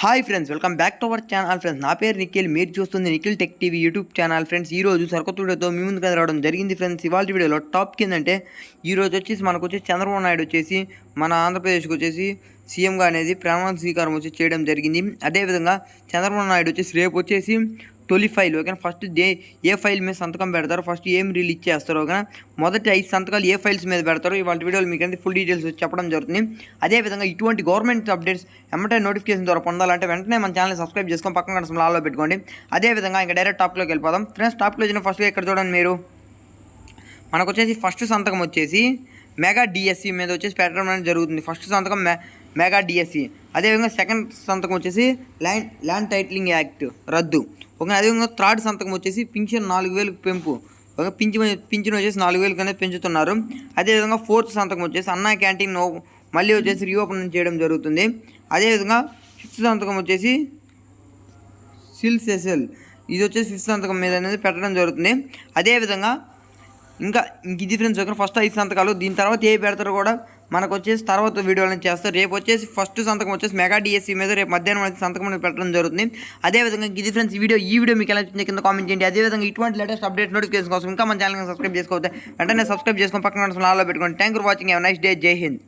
Hi friends welcome back to our channel friends. నా పేరు నిఖిల్ మీరు చూస్తుంది Nikhil tech TV YouTube channel friends. ఈ రోజు సరికొత్త వీడియోతో మీ ముందుకు రావడం జరిగింది ఫ్రెండ్స్. ఇవాళ వీడియోలో టాపిక్ ఏంటంటే ఈ రోజు వచ్చేసి మనకు వచ్చి చంద్రబాబు నాయుడు వచ్చేసి మన ఆంధ్రప్రదేశ్కి వచ్చేసి సీఎంగా అనేది ప్రమాణ స్వీకారం వచ్చి చేయడం జరిగింది. అదేవిధంగా చంద్రబాబు నాయుడు వచ్చేసి రేపు వచ్చేసి తొలి ఫైల్ ఓకేనా? ఫస్ట్ దే ఏ ఫైల్ మీద సంతకం పెడతారో ఫస్ట్ ఏం రిలీజ్ చేస్తారో ఓకేనా? మొదటి ఐదు సంతకాలు ఏ ఫైల్స్ మీద పెడతారో ఇవాళ వీడియోలు మీకు ఫుల్ డీటెయిల్స్ వచ్చి చెప్పడం జరుగుతుంది. అదేవిధంగా ఇటువంటి గవర్నమెంట్ అప్డేట్స్ ఎమ్మటే నోటిఫికేషన్ ద్వారా పొందాలంటే వెంటనే మన ఛానల్ సబ్స్క్రైబ్ చేసుకొని పక్కన కనసం లాలో పెట్టుకోండి. అదేవిధంగా ఇంకా డైరెక్ట్ టాప్లోకి వెళ్ళిపోదాం. ఫ్రెండ్స్ టాప్లో వచ్చిన ఫస్ట్గా ఇక్కడ చూడండి మీరు? మనకు వచ్చేసి ఫస్ట్ సంతకం వచ్చేసి మెగా డిఎస్సి మీద వచ్చేసి పెట్టడం అనేది జరుగుతుంది. ఫస్ట్ సంతకం మెగా డిఎస్సి అదేవిధంగా సెకండ్ సంతకం వచ్చేసి ల్యాండ్ ల్యాండ్ టైటిలింగ్ యాక్ట్ రద్దు. ఒక అదేవిధంగా థర్డ్ సంతకం వచ్చేసి పింఛన్ నాలుగు వేలకు పెంపు. ఒక పింఛన్ పింఛన్ వచ్చేసి నాలుగు వేలు అనేది పెంచుతున్నారు. అదేవిధంగా ఫోర్త్ సంతకం వచ్చేసి అన్నా క్యాంటీన్ మళ్ళీ వచ్చేసి రీఓపెన్ చేయడం జరుగుతుంది. అదేవిధంగా ఫిఫ్త్ సంతకం వచ్చేసి సిల్ సెసెల్. ఇది వచ్చేసి ఫిఫ్త్ సంతకం మీద అనేది పెట్టడం జరుగుతుంది. అదేవిధంగా ఇంకా ఇంక ఇది ఫ్రెండ్స్ ఓకే ఫస్ట్ ఐదు సంతకాలు దీని తర్వాత ఏ పెడతారో కూడా మనకు వచ్చేసి తర్వాత వీడియోలను చేస్తారు రేపు వచ్చేసి ఫస్ట్ సంతకం వచ్చేసి మెగా డిఎస్సీ మీద రేపు మధ్యాహ్నం అనేది సంతకం అనేది పెట్టడం జరుగుతుంది. అదేవిధంగా ఇది ఫ్రెండ్స్ ఈ వీడియో ఈ వీడియో మీకు ఎలా వచ్చింది కింద కామెంట్ చేయండి. అదేవిధంగా ఇటువంటి లేటెస్ట్ అప్డేట్ నోటిఫికేషన్ కోసం ఇంకా మన ఛానల్ సబ్స్క్రైబ్ చేసుకోవద్దు వెంటనే సబ్స్క్రైబ్ చేసుకొని పక్కన లాలో పెట్టుకోండి. Thank for watching nice day Jai Hind